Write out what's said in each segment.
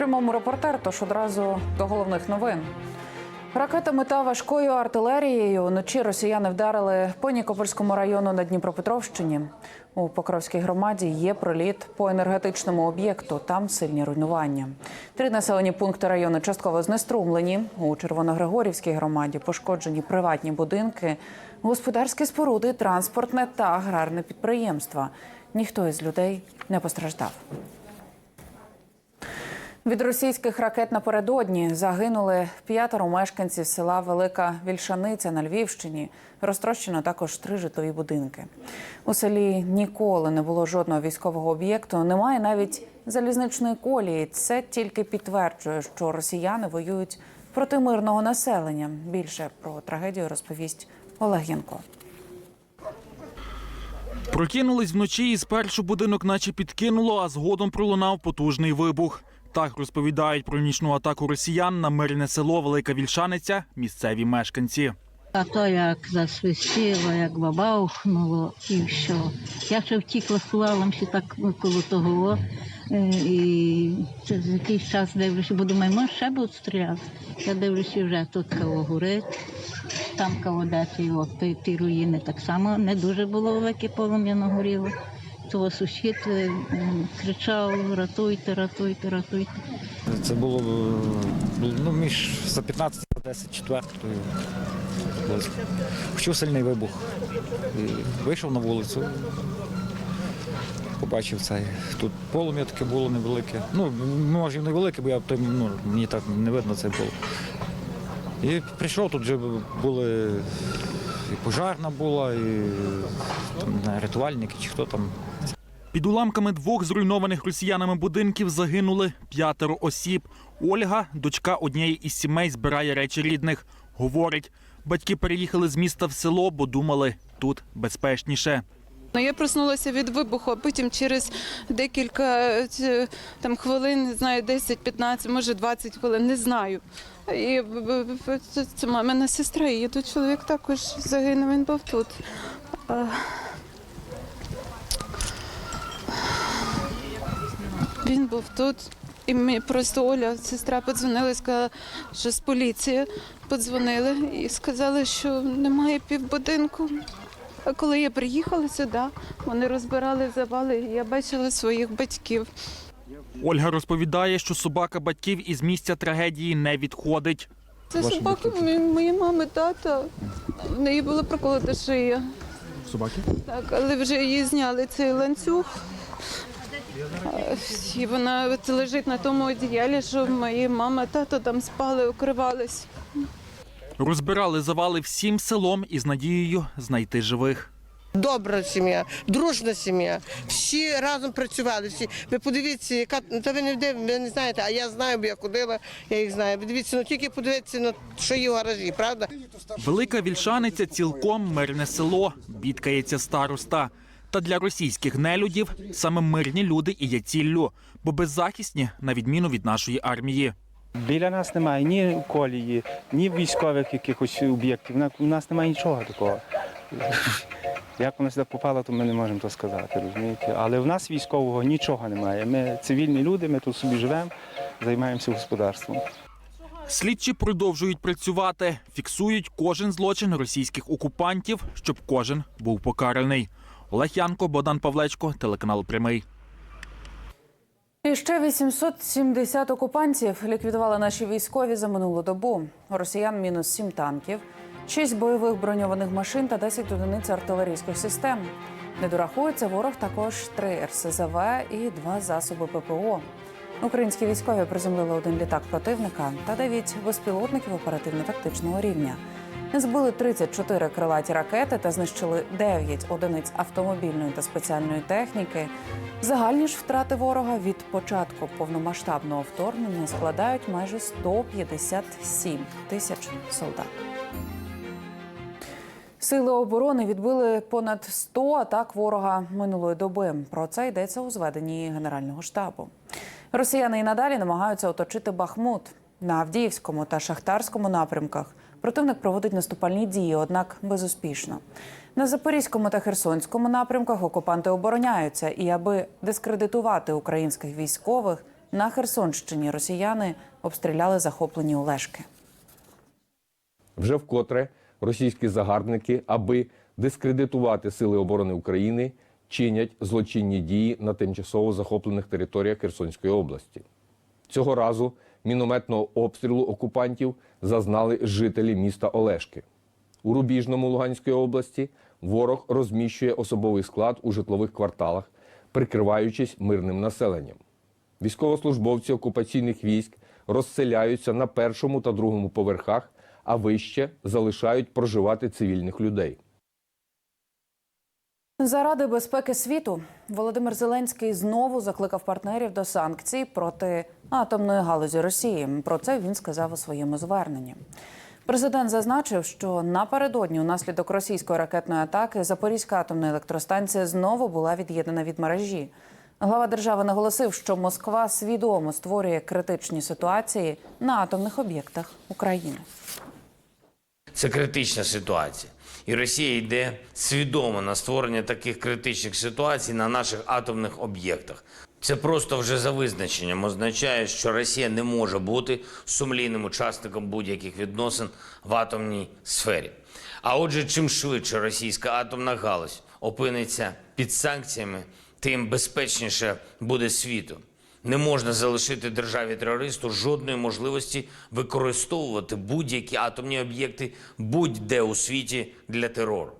прямому репортер, тож одразу до головних новин. Ракетами та важкою артилерією вночі росіяни вдарили по Нікопольському району на Дніпропетровщині. У Покровській громаді є проліт по енергетичному об'єкту. Там сильні руйнування. Три населені пункти району частково знеструмлені. У Червоногригорівській громаді пошкоджені приватні будинки, господарські споруди, транспортне та аграрне підприємства. Ніхто із людей не постраждав. Від російських ракет напередодні загинули п'ятеро мешканців села Велика Вільшаниця на Львівщині. Розтрощено також три житлові будинки. У селі ніколи не було жодного військового об'єкту. Немає навіть залізничної колії. Це тільки підтверджує, що росіяни воюють проти мирного населення. Більше про трагедію розповість Олег Янко. Прокинулись вночі і спершу будинок наче підкинуло, а згодом пролунав потужний вибух. Так розповідають про нічну атаку росіян на мирне село Велика Вільшаниця місцеві мешканці. А то як засвистіло, як бабахнуло і все. Я ще втікла сховала ще так коло того. е, І через якийсь час дивлюся, бо думаю, може ще будуть стріляти. Я дивлюся, вже тут кого горить, там кого от ті, ті руїни так само не дуже було велике полум'я нагоріло. Того сусід е, кричав: рятуйте, рятуйте, рятуйте. Це було е, ну, між за 15 та 10 четвертою. Почув сильний вибух. І вийшов на вулицю. Побачив це. Тут полум'я таке було невелике. Ну, може, і невелике, бо я ну, мені так не видно це було. І прийшов, тут вже були і пожарна була, і там, рятувальники, чи хто там. Під уламками двох зруйнованих росіянами будинків загинули п'ятеро осіб. Ольга, дочка однієї із сімей, збирає речі рідних. Говорить, батьки переїхали з міста в село, бо думали, тут безпечніше. Ну, я проснулася від вибуху, а потім через декілька е, там хвилин, не знаю, 10-15, може 20 хвилин, не знаю. І б- б- це- мамина сестра, і тут чоловік також загинув, він був тут. Він був тут. І мені просто Оля, сестра, подзвонила і сказала, що з поліції подзвонили і сказали, що немає півбудинку. А коли я приїхала сюди, вони розбирали завали, і я бачила своїх батьків. Ольга розповідає, що собака батьків із місця трагедії не відходить. Це Ваші собака батьки? моєї моєї мами, тата. В неї була проколота шия. Собаки? Так, але вже її зняли цей ланцюг. А, І вона лежить на тому одіялі, що моя мама, тато там спали, укривались. Розбирали завали всім селом із надією знайти живих. Добра сім'я, дружна сім'я. Всі разом працювали. Всі. Ви подивіться, яка та ви не вдив, ви не знаєте, а я знаю, бо я ходила, я їх знаю. Ви дивіться, ну тільки подивіться, ну, що є в гаражі, правда? Велика Вільшаниця цілком мирне село, бідкається староста. Та для російських нелюдів саме мирні люди і є ціллю, бо беззахисні, на відміну від нашої армії. Біля нас немає ні колії, ні військових якихось об'єктів. У нас немає нічого такого. Як вона сюди попала, то ми не можемо то сказати, розумієте? Але в нас військового нічого немає. Ми цивільні люди, ми тут собі живемо, займаємося господарством. Слідчі продовжують працювати, фіксують кожен злочин російських окупантів, щоб кожен був покараний. Олег Янко, Богдан Павлечко, телеканал Прямий. І ще 870 окупантів ліквідували наші військові за минулу добу. Росіян мінус 7 танків, 6 бойових броньованих машин та 10 одиниць артилерійських систем. Не дорахується ворог також 3 РСЗВ і 2 засоби ППО. Українські військові приземлили один літак противника та 9 безпілотників оперативно-тактичного рівня. Збили 34 крилаті ракети та знищили 9 одиниць автомобільної та спеціальної техніки. Загальні ж втрати ворога від початку повномасштабного вторгнення складають майже 157 тисяч солдат. Сили оборони відбили понад 100 атак ворога минулої доби. Про це йдеться у зведенні Генерального штабу. Росіяни і надалі намагаються оточити Бахмут на Авдіївському та Шахтарському напрямках. Противник проводить наступальні дії, однак безуспішно. На Запорізькому та Херсонському напрямках окупанти обороняються, і аби дискредитувати українських військових, На Херсонщині росіяни обстріляли захоплені Олешки. Вже вкотре російські загарбники, аби дискредитувати сили оборони України, чинять злочинні дії на тимчасово захоплених територіях Херсонської області. Цього разу мінометного обстрілу окупантів зазнали жителі міста Олешки. У Рубіжному Луганської області ворог розміщує особовий склад у житлових кварталах, прикриваючись мирним населенням. Військовослужбовці окупаційних військ розселяються на першому та другому поверхах, а вище залишають проживати цивільних людей. Заради безпеки світу Володимир Зеленський знову закликав партнерів до санкцій проти атомної галузі Росії. Про це він сказав у своєму зверненні. Президент зазначив, що напередодні, унаслідок російської ракетної атаки, Запорізька атомна електростанція знову була від'єднана від мережі. Глава держави наголосив, що Москва свідомо створює критичні ситуації на атомних об'єктах України. Це критична ситуація. І Росія йде свідомо на створення таких критичних ситуацій на наших атомних об'єктах. Це просто вже за визначенням означає, що Росія не може бути сумлінним учасником будь-яких відносин в атомній сфері. А отже, чим швидше російська атомна галузь опиниться під санкціями, тим безпечніше буде світу. Не можна залишити державі терористу жодної можливості використовувати будь-які атомні об'єкти будь-де у світі для терору.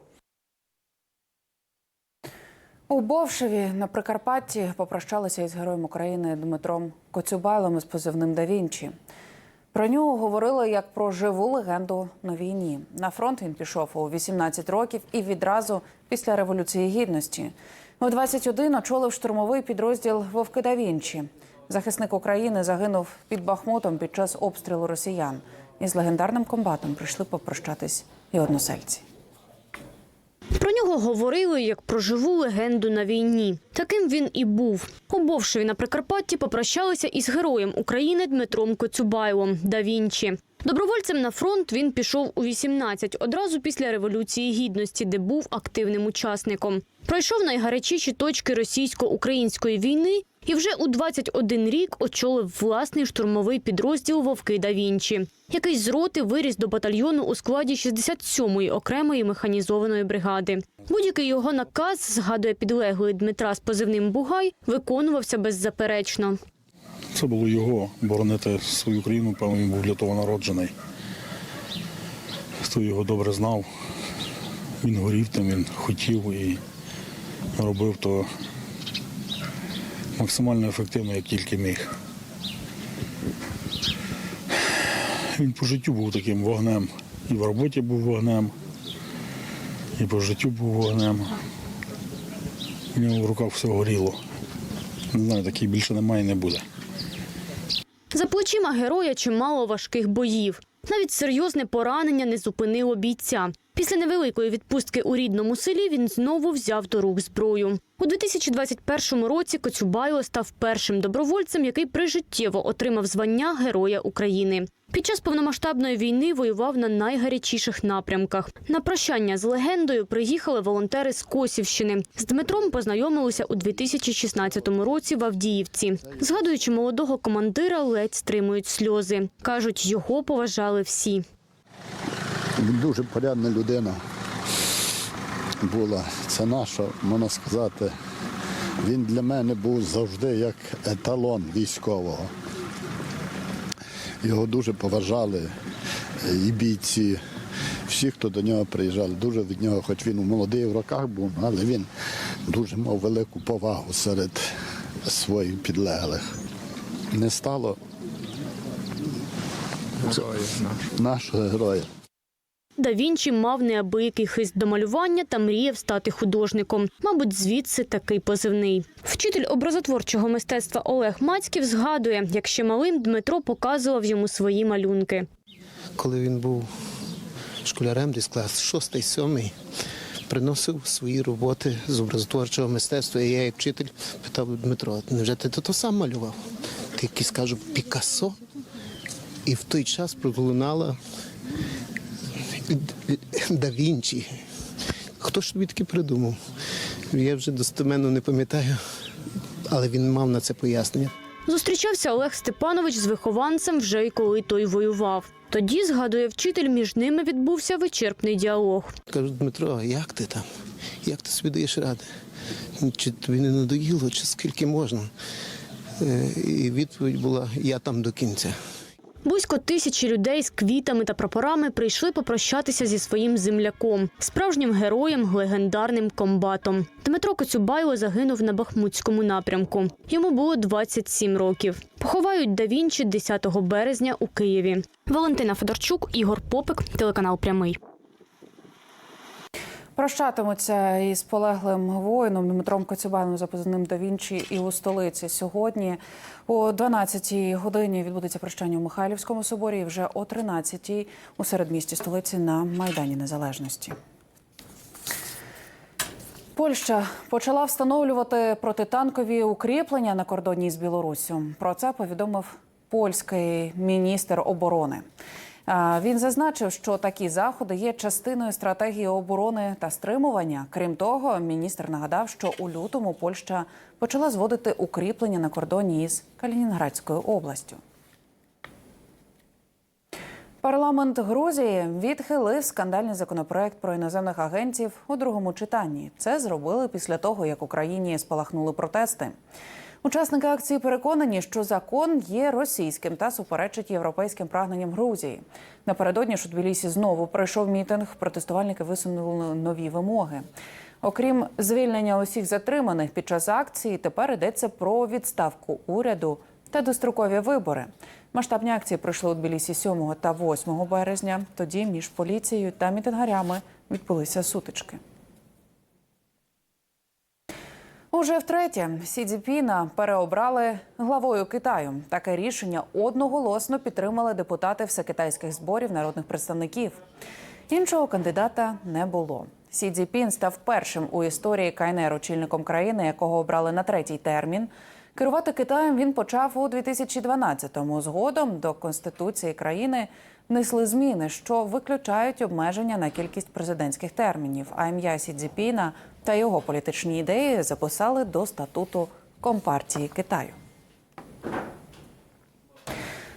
У Бовшеві на Прикарпатті попрощалися із героєм України Дмитром Коцюбайлом із позивним «Да Вінчі». Про нього говорили як про живу легенду на війні. На фронт він пішов у 18 років і відразу після революції гідності. У 21 очолив штурмовий підрозділ Вовки да Вінчі. Захисник України загинув під Бахмутом під час обстрілу росіян. Із легендарним комбатом прийшли попрощатись і односельці. Про нього говорили як про живу легенду на війні. Таким він і був. У Бовшеві на Прикарпатті попрощалися із героєм України Дмитром Коцюбайлом да Вінчі. Добровольцем на фронт він пішов у 18, одразу після революції гідності, де був активним учасником. Пройшов найгарячіші точки російсько-української війни і вже у 21 рік очолив власний штурмовий підрозділ Вовки да Вінчі, який з роти виріс до батальйону у складі 67-ї окремої механізованої бригади. Будь-який його наказ, згадує підлеглий Дмитра з позивним Бугай, виконувався беззаперечно. Це було його боронити свою країну, певно, він був для того народжений. Хто його добре знав, він горів тим, він хотів і робив то максимально ефективно, як тільки міг. Він по життю був таким вогнем. І в роботі був вогнем, і по життю був вогнем. У нього в руках все горіло. Не знаю, такий більше немає і не буде. За плечима героя чимало важких боїв. Навіть серйозне поранення не зупинило бійця. Після невеликої відпустки у рідному селі він знову взяв до рук зброю. У 2021 році Коцюбайло став першим добровольцем, який прижиттєво отримав звання Героя України. Під час повномасштабної війни воював на найгарячіших напрямках. На прощання з легендою приїхали волонтери з Косівщини. З Дмитром познайомилися у 2016 році в Авдіївці. Згадуючи молодого командира, ледь стримують сльози. кажуть, його поважали всі. Дуже порядна людина була. Це наша, можна сказати. Він для мене був завжди як еталон військового. Його дуже поважали і бійці, всі, хто до нього приїжджали, дуже від нього, хоч він у молодий в роках був, але він дуже мав велику повагу серед своїх підлеглих. Не стало нашого героя. Да Вінчі мав неабиякий хист до малювання та мріяв стати художником. Мабуть, звідси такий позивний. Вчитель образотворчого мистецтва Олег Мацьків згадує, як ще малим Дмитро показував йому свої малюнки. коли він був школярем, десь клас 6-7, приносив свої роботи з образотворчого мистецтва. І я, як вчитель, питав Дмитро, невже ти то сам малював? Ти якийсь кажу, Пікассо? І в той час пролунала Да Вінчі. Хто ж тобі таки придумав? Я вже достеменно не пам'ятаю, але він мав на це пояснення. Зустрічався Олег Степанович з вихованцем вже й коли той воював. Тоді, згадує вчитель, між ними відбувся вичерпний діалог. Кажу, Дмитро, як ти там? Як ти собі даєш ради? Чи тобі не надоїло, чи скільки можна? Е, І відповідь була: я там до кінця. Близько тисячі людей з квітами та прапорами прийшли попрощатися зі своїм земляком, справжнім героєм, легендарним комбатом. Дмитро Коцюбайло загинув на Бахмутському напрямку. Йому було 27 років. Поховають да Вінчі 10 березня у Києві. Валентина Федорчук, Ігор Попик, телеканал Прямий. Прощатимуться із полеглим воїном Дмитром Коцюбаном за позивним «Да Вінчі» і у столиці. Сьогодні о 12-й годині відбудеться прощання у Михайлівському соборі. І вже о 13-й у середмісті столиці на Майдані Незалежності. Польща почала встановлювати протитанкові укріплення на кордоні з Білоруссю. Про це повідомив польський міністр оборони. Він зазначив, що такі заходи є частиною стратегії оборони та стримування. Крім того, міністр нагадав, що у лютому Польща почала зводити укріплення на кордоні із Калінінградською областю. Парламент Грузії відхилив скандальний законопроект про іноземних агентів у другому читанні. Це зробили після того, як Україні спалахнули протести. Учасники акції переконані, що закон є російським та суперечить європейським прагненням Грузії. Напередодні ж у Тбілісі знову пройшов мітинг. Протестувальники висунули нові вимоги. Окрім звільнення усіх затриманих під час акції, тепер йдеться про відставку уряду та дострокові вибори. Масштабні акції пройшли у Тбілісі 7 та 8 березня. Тоді між поліцією та мітингарями відбулися сутички. Уже втретє Сі Цзіпіна переобрали главою Китаю. Таке рішення одноголосно підтримали депутати всекитайських зборів народних представників. Іншого кандидата не було. Сі Цзіпін став першим у історії КНР очільником країни, якого обрали на третій термін. Керувати Китаєм він почав у 2012-му. Згодом до конституції країни внесли зміни, що виключають обмеження на кількість президентських термінів. А ім'я Сі Цзіпіна та його політичні ідеї записали до статуту Компартії Китаю.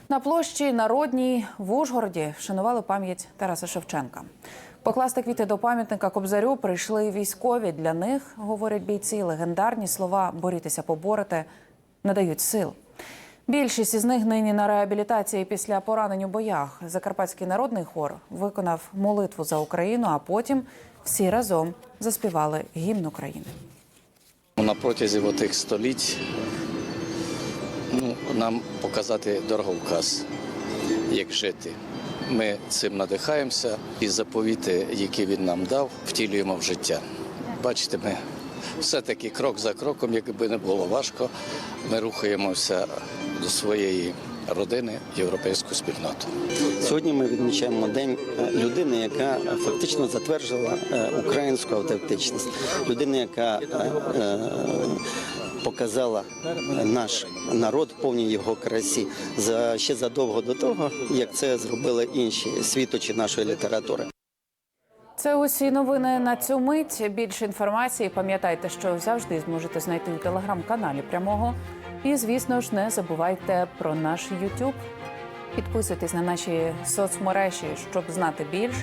На площі Народній в Ужгороді вшанували пам'ять Тараса Шевченка. Покласти квіти до пам'ятника Кобзарю прийшли військові. Для них, говорять бійці, легендарні слова борітися поборете надають сил. Більшість із них нині на реабілітації після поранень у боях. Закарпатський народний хор виконав молитву за Україну, а потім всі разом заспівали гімн України. На протязі тих століть ну, нам показати дороговказ, як жити. Ми цим надихаємося і заповіти, які він нам дав, втілюємо в життя. Бачите, ми все-таки крок за кроком, якби не було важко, ми рухаємося до своєї родини, європейську спільноту. Сьогодні ми відмічаємо день е, людини, яка фактично затверджувала е, українську автентичність, людини, яка е, е, показала наш народ в повній його красі за ще задовго до того, як це зробили інші світочі нашої літератури. Це усі новини на цю мить. Більше інформації пам'ятайте, що завжди зможете знайти у телеграм-каналі прямого. І, звісно ж, не забувайте про наш YouTube. Підписуйтесь на наші соцмережі, щоб знати більше.